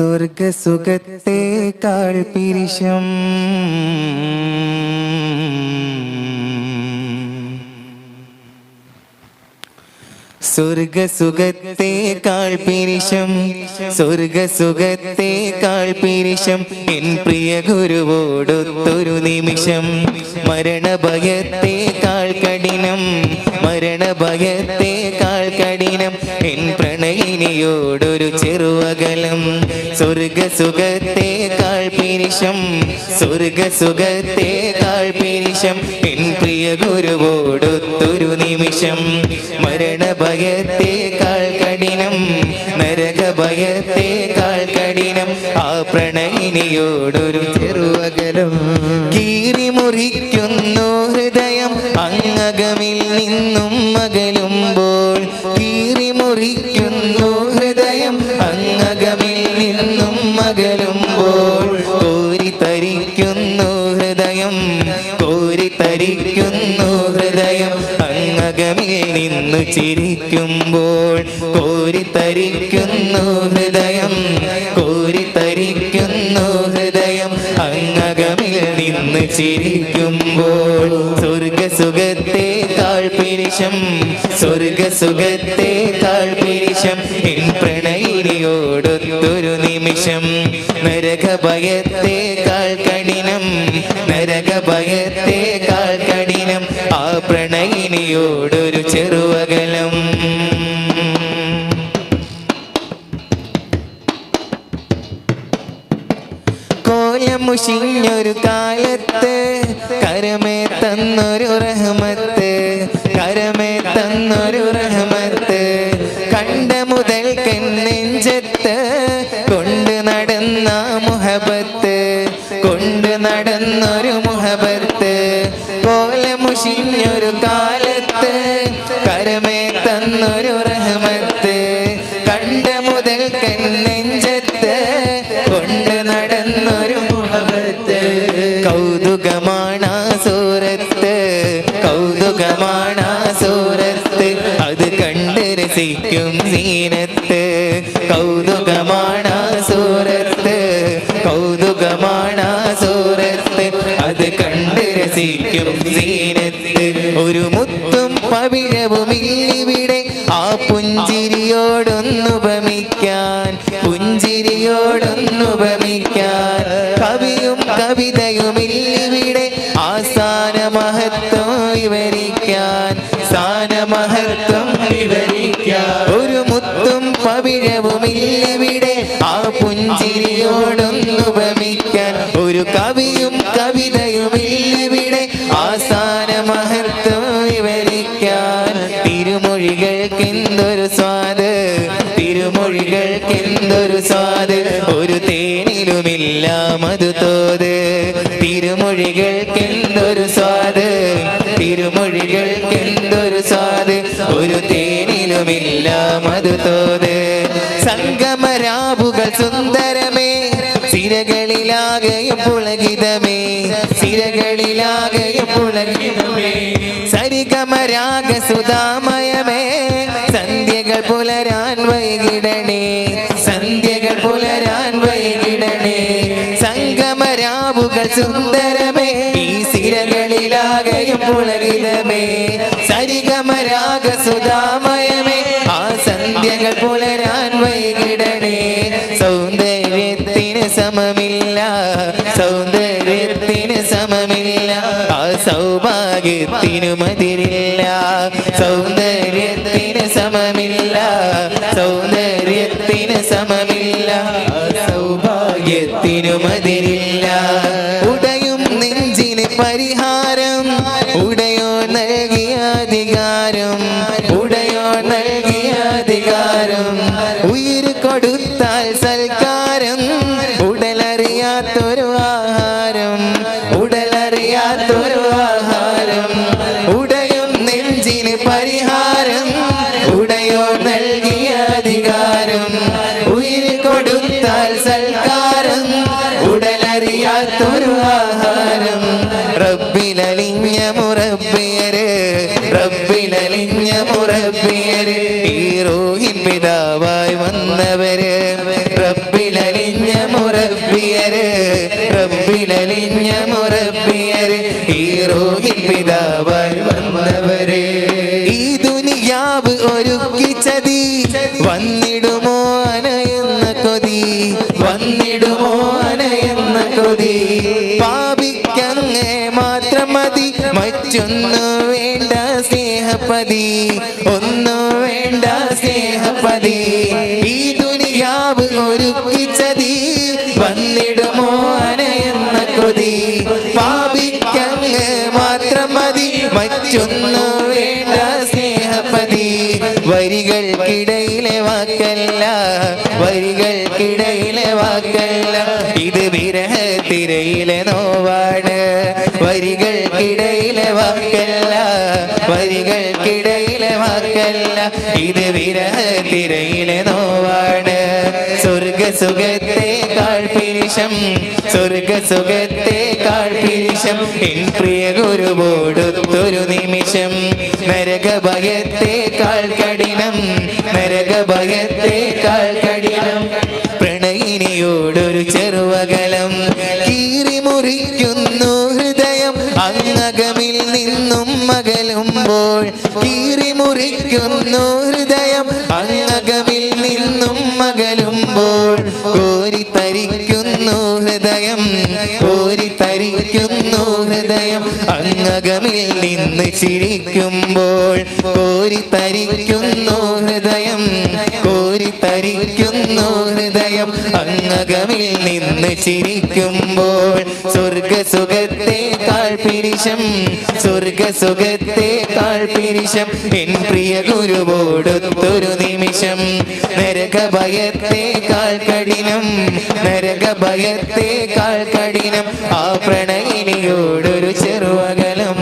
സ്വർഗസുഖത്തേക്കാൾ പിരിശം. സ്വർഗസുഖത്തേക്കാൾ പിരിശം. സ്വർഗസുഖത്തേക്കാൾ പിരിശം. N പ്രിയ ഗുരുവോടൊത്തൊരു നിമിഷം. മരണഭയത്തേക്കാൾ കഠിനം. മരണഭയത്തേക്കാൾ കഠിനം. N പ്രണയിനിയോടൊരു ചെറുവകലം. സ്വർഗസുഖത്തേക്കാൾ പിരിശം സ്വർഗസുഖത്തേക്കാൾ പിരിശം N പ്രിയ ഗുരുവോടൊത്തൊരു നിമിഷം. മരണഭയത്തേക്കാൾ കഠിനം നരകഭയത്തേക്കാൾ കഠിനം ആ പ്രണയിനിയോടൊരു ചെറുവകലം. കീറി മുറിക്കുന്നു ഹൃദയം. അങ്ങകമിൽ നിന്നും മകലുമ്പോൾ കീറി മുറിക്കുന്നു ഹൃദയം അങ്ങകമിൽ നിന്നും അകലുമ്പോൾ കോരിത്തരിക്കുന്നു ഹൃദയം കോരിത്തരിക്കുന്നു ഹൃദയം അങ്ങകമിൽ നിന്നു ചിരിക്കുമ്പോൾ കോരിത്തരിക്കുന്നു ഹൃദയം കോരിത്തരിക്കുന്നു ഹൃദയം അങ്ങകമിൽ നിന്ന് ചിരിക്കുമ്പോൾ സ്വർഗസുഖത്തേക്കാൾ പിരിശം സ്വർഗസുഖത്തെ താഴ്പിരിശം എൻ പ്രണയിനിയോടൊത്തൊരു നിമിഷം. നരകഭയത്തേക്കാൾ കഠിനം കാൽ കഠിനം ആ പ്രണയിനിയോടൊരു ചെറുവകലം. കോലമുഷിഞ്ഞൊരു കാലത്ത് കരമേ തന്നൊരു റഹ്മത്ത്. കരമേ തന്നൊരു റഹ്മത്ത്. കണ്ട മുതൽ നെഞ്ചത്ത് കൊണ്ട് നടന്ന മുഹബത്ത്. കൊണ്ട് നടന്നൊരു മുഹബത്ത്. കോലമുഷിഞ്ഞൊരു കാലത്ത് കരമേ തന്നൊരു സീനത്ത് കൗതുകമാണ് സൂരത്ത് കൗതുകമാണ് സൂരത്ത് അത് കണ്ട് രസിക്കും സീനത്ത്. ഒരു മുത്തും പവിഴവും ഇല്ലിവിടെ. ആ പുഞ്ചിരിയോടൊന്നുപമിക്കാൻ പുഞ്ചിരിയോടൊന്നുപമിക്കാൻ കവിയും കവിതയും ഇല്ലിവിടെ. ആ സ്ഥാനമഹത്വം വിവരിക്കാൻ സ്ഥാനമഹത്വം വിവരിക്കാൻ. ഒരു മുത്തും പവിഴവുമില്ലിവിടെ ആ പുഞ്ചിരിയോടൊന്നുപമിക്കാൻ ഒരു കവിയും കവിതയുമില്ലിവിടെ ആ സ്ഥാനമഹത്വം വിവരിക്കാൻ തിരുമൊഴികൾക്കെന്തൊരു സ്വാദ്? തിരുമൊഴികൾക്കെന്തൊരു സ്വാദ്? ഒരു തേനിലുമില്ല മതു തോത് സിരകളിലാകെയും പുളകിതമേ. സിരകളിലാകെയും പുളകിതമേ. സരിഗമരാഗ സുധാമയമേ സന്ധ്യകൾ പുലരാൻ വൈകിടണേ. സന്ധ്യകൾ പുലരാൻ വൈകിടണേ. സംഗമരാവുകൾ സുന്ദരമേ. ഈ സിരകളിലാകെയും പുളകിതമേ. സരിഗമരാഗ സുധാമയമേ ആ സന്ധ്യകൾ പുലരാൻ സൗന്ദര്യത്തിന് സമമില്ല. സൗന്ദര്യത്തിന് സമമില്ല. ആ സൗഭാഗ്യത്തിനു മതിരില്ല സൗന്ദര്യത്തിന് സമമില്ല. സൗന്ദര്യത്തിന് സമമില്ല. സൗഭാഗ്യത്തിനു മതിരില്ല മുറബിയര് ഈ റോഹിൻ പിതാവായി വന്നവര് റബ്ബിലലിഞ്ഞ റബ്ബിലലിഞ്ഞ മുറബിയര് ഈ റോഹിൽ പിതാവായി വന്നവര്. ഈ ദുനിയാവ് ഒരുക്കിച്ചതി വന്നിടുമോ അനയെന്ന കൊതി വന്നിടുമോ അനയെന്ന കൊതി. പാപിക്കങ്ങേ മാത്രം മതി മറ്റൊന്നു സ്നേഹപതി ഒന്നു വേണ്ട സ്നേഹപതി. ഈ ദുനിയാവ് ഒരുക്കിച്ചതി വന്നിടുമോ അനയെന്ന കൊതി. പാപിക്കങ്ങ് മാത്രം മതി മറ്റൊന്നു വേണ്ട സ്നേഹപതി. വരികൾക്കിടയിലെ വാക്കല്ല വരികൾക്കിടയിലെ വാക്കല്ല. ഇത് വിരഹത്തിരയിലെ നോവാണ് സ്വർഗസുഖത്തെ സ്വർഗ സ്വർഗസുഖത്തെ പിരിശം എൻ പ്രിയ ഗുരുവോടൊത്തൊരു നിമിഷം നരക നരകഭയത്തെ കഠിനം നരകഭയത്തെ കഠിനം പ്രണയിനിയോടൊരു ചെറുവകലം കീറി മുറിക്കുന്നു ഹൃദയം. അങ്ങകമിൽ നിന്നും മകലുമ്പോൾ കീറി മുറിക്കുന്നു ഹൃദയം. അങ്ങകമിൽ നിന്നും മകലുമ്പോൾ കോരി തരിക്കുന്നു ഹൃദയം കോരി തരിക്കുന്നു ഹൃദയം. അങ്ങകമിൽ നിന്ന് ചിരിക്കുമ്പോൾ കോരി തരിക്കുന്നു ഹൃദയം കോരി തരിക്കുന്നു ഹൃദയം അങ്ങകമിൽ നിന്ന് ചിരിക്കുമ്പോൾ സ്വർഗസുഖത്തെ കാൾപിരിശം സ്വർഗസുഖത്തെ കാൽപിരിശം എൻ പ്രിയ ഗുരുവോടൊത്തൊരു നിമിഷം. നരകഭയത്തെ കഠിനം നരകഭയത്തെ കഠിനം ആ പ്രണയിനിയോടൊരു ചെറുവകലം